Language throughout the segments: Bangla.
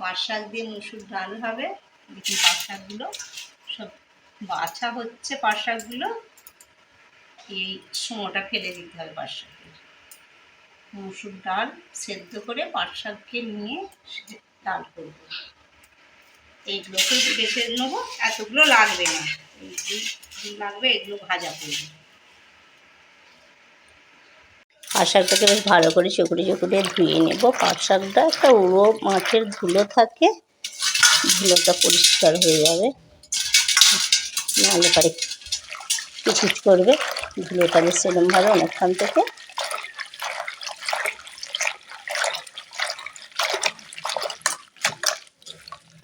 পাট শাক দিয়ে মুসুর ডাল হবে দেখুন পাট শাকগুলো সব বাছা হচ্ছে পাট শাকগুলো এই সুমোটা ফেলে দিতে হবে পাট শাকের মুসুর ডাল সেদ্ধ করে পাট শাককে নিয়ে ডাল করব। এইগুলোকে বেছে নেব, এতগুলো লাগবে না। এইগুলো লাগবে, এগুলো ভাজা করব। পাট শাকটাকে বেশ ভালো করে চকুড়ে চকুড়ে ধুয়ে নেব। পাট শাকটা একটা উড়ো মাছের ধুলো থাকে, ধুলোটা পরিষ্কার হয়ে যাবে। নাহলে পারে পিচিট করবে। ধুলোটা বেশ সেরমভাবে অনেকক্ষণ থেকে।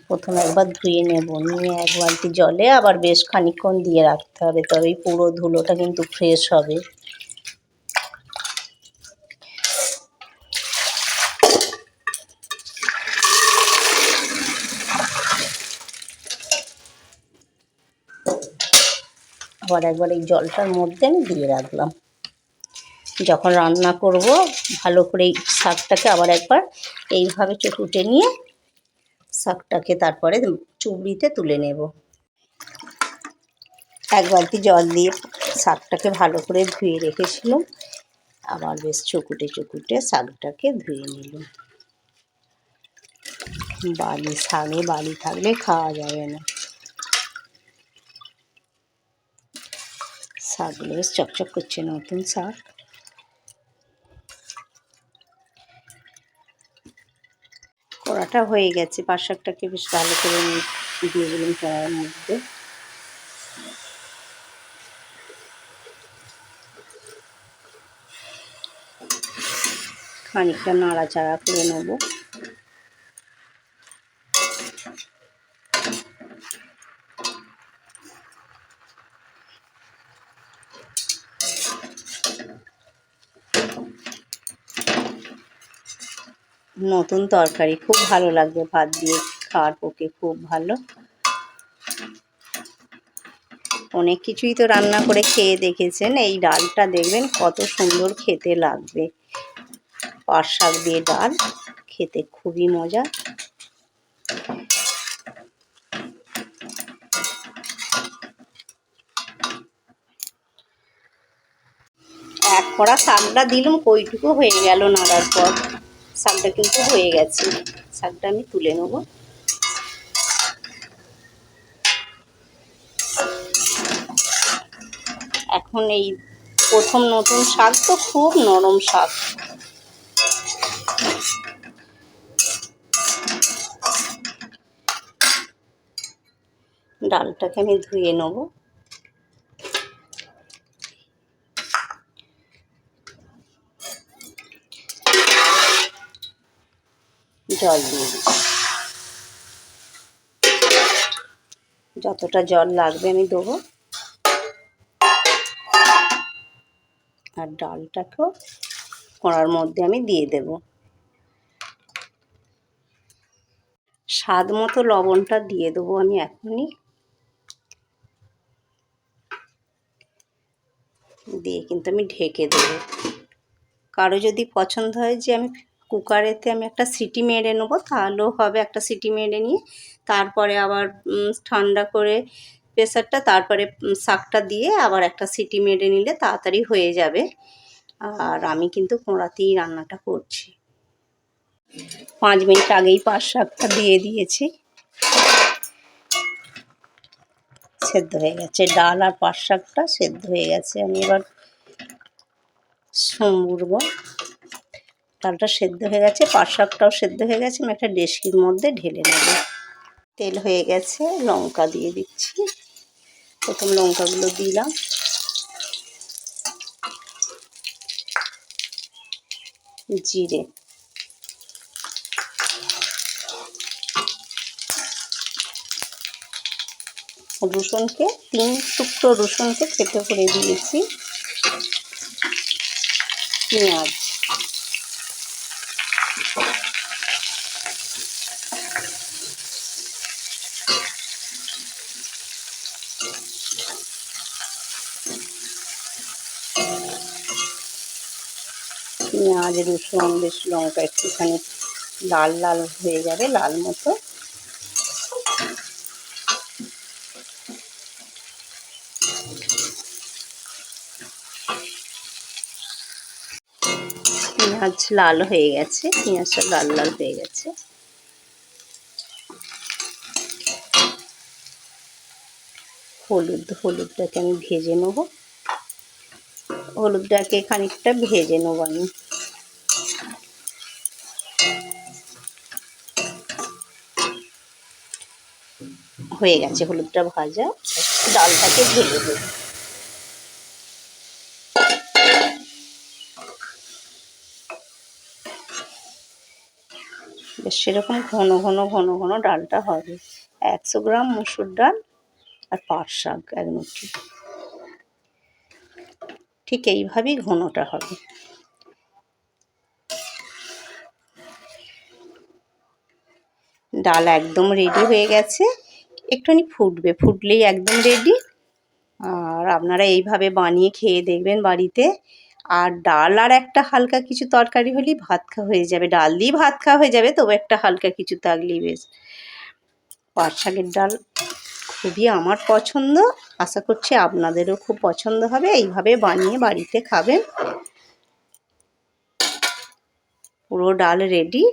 প্রথমে একবার ধুয়ে নেব। নিয়ে এক বালতি জলে আবার বেশ খানিকক্ষণ দিয়ে রাখতে হবে, তবেই পুরো ধুলোটা কিন্তু ফ্রেশ হবে। আবার একবার এই জলটার মধ্যে আমি দিয়ে রাখলাম। যখন রান্না করব, ভালো করে এই শাকটাকে আবার একবার এইভাবে চটুটে নিয়ে শাকটাকে তারপরে চুবড়িতে তুলে নেব। এক বালতি জল দিয়ে শাকটাকে ভালো করে ধুয়ে রেখেছিলাম। আবার বেশ চকুটে চকুটে শাকটাকে ধুয়ে নিলাম। বালি শাকে বালি থাকলে খাওয়া যাবে না। শাকগুলো বেশ চকচক করছে, নতুন শাক। কড়াটা হয়ে গেছে, পাট শাকটাকে বেশ ভালো করে দিয়ে দিলাম কড়াইয়ের মধ্যে। খানিকটা নাড়াচাড়া করে নেব। নতুন তরকারি। খুব ভালো লাগবে ভাত দিয়ে খাওয়ার পক্ষে, খুব ভালো। অনেক কিছুই তো রান্না করে খেয়ে দেখেছেন, এই ডালটা দেখবেন কত সুন্দর খেতে লাগবে। পাট শাক দিয়ে ডাল, খেতে খুবই মজা। এক কড়া শাকটা দিলাম, কইটুকু হয়ে গেল নাড়ার পর। শাকটা কিন্তু হয়ে গেছে। শাকটা আমি তুলে নেব। এখন এই প্রথম নতুন শাক তো খুব নরম শাক। ডালটাকে আমি ধুয়ে নেব। জল দিয়ে দিচ্ছি যতটা জল লাগবে আমি দেবো। আর ডালটাকেও কড়ার মধ্যে আমি দিয়ে দেব। স্বাদ মতো লবণটা দিয়ে দেবো আমি এখনই। দিয়ে কিন্তু আমি ঢেকে দেবো। কারও যদি পছন্দ হয় যে আমি কুকারেতে আমি একটা সিটি মেরে নেব, তাহলেও হবে একটা সিটি মেরে নিয়ে। তারপরে আবার ঠান্ডা করে প্রেসারটা, তারপরে শাকটা দিয়ে আবার একটা সিটি মেরে নিলে তাড়াতাড়ি হয়ে যাবে। আর আমি কিন্তু কোঁড়াতেই রান্নাটা করছি। পাঁচ মিনিট আগেই পাঁচ শাকটা দিয়ে দিয়েছি। সেদ্ধ হয়ে গেছে ডাল আর পাঁচ শাকটা সেদ্ধ হয়ে গেছে। আমি এবার সম্বুরবো ডালটা সেদ্ধ হয়ে গেছে পাট শাকটাও সেদ্ধ হয়ে গেছে, আমি একটা ডেস্কির মধ্যে ঢেলে নেব। তেল হয়ে গেছে, লঙ্কা দিয়ে দিচ্ছি। প্রথম লঙ্কাগুলো দিলাম। জিরে। রসুনকে, তিন টুকরো রসুনকে খেতে করে দিয়েছি। পেঁয়াজ। পেঁয়াজ রসুন বেশ লঙ্কা একটুখানি লাল লাল হয়ে যাবে, লাল মতো। পেঁয়াজ লাল হয়ে গেছে, পেঁয়াজটা লাল লাল হয়ে গেছে। হলুদ, হলুদটাকে আমি ভেজে নেব। হলুদটাকে খানিকটা ভেজে নেব আমি। হয়ে গেছে, হলুদটা ভাজা। ডালটাকে ঢেলে দেবো বেশ, সেরকম ঘন ঘন ঘন ঘন ডালটা হবে। একশো গ্রাম মুসুর ডাল আর পাট শাক, এক মুঠি। ঠিক এইভাবেই ঘনটা হবে। ডাল একদম রেডি হয়ে গেছে। একটুখানি ফুটবে, ফুটলেই একদম রেডি আর আপনারা এইভাবে বানিয়ে খেয়ে দেখবেন বাড়িতে। আর ডাল আর একটা হালকা কিছু তরকারি হলেই ভাত খাওয়া হয়ে যাবে। ডাল দিয়ে ভাত খাওয়া হয়ে যাবে, তবে একটা হালকা কিছু থাকলেই বেশ। পাট শাকের ডাল খুবই আমার পছন্দ। আশা করছি আপনাদেরও খুব পছন্দ হবে। এইভাবে বানিয়ে বাড়িতে খাবেন। পুরো ডাল রেডি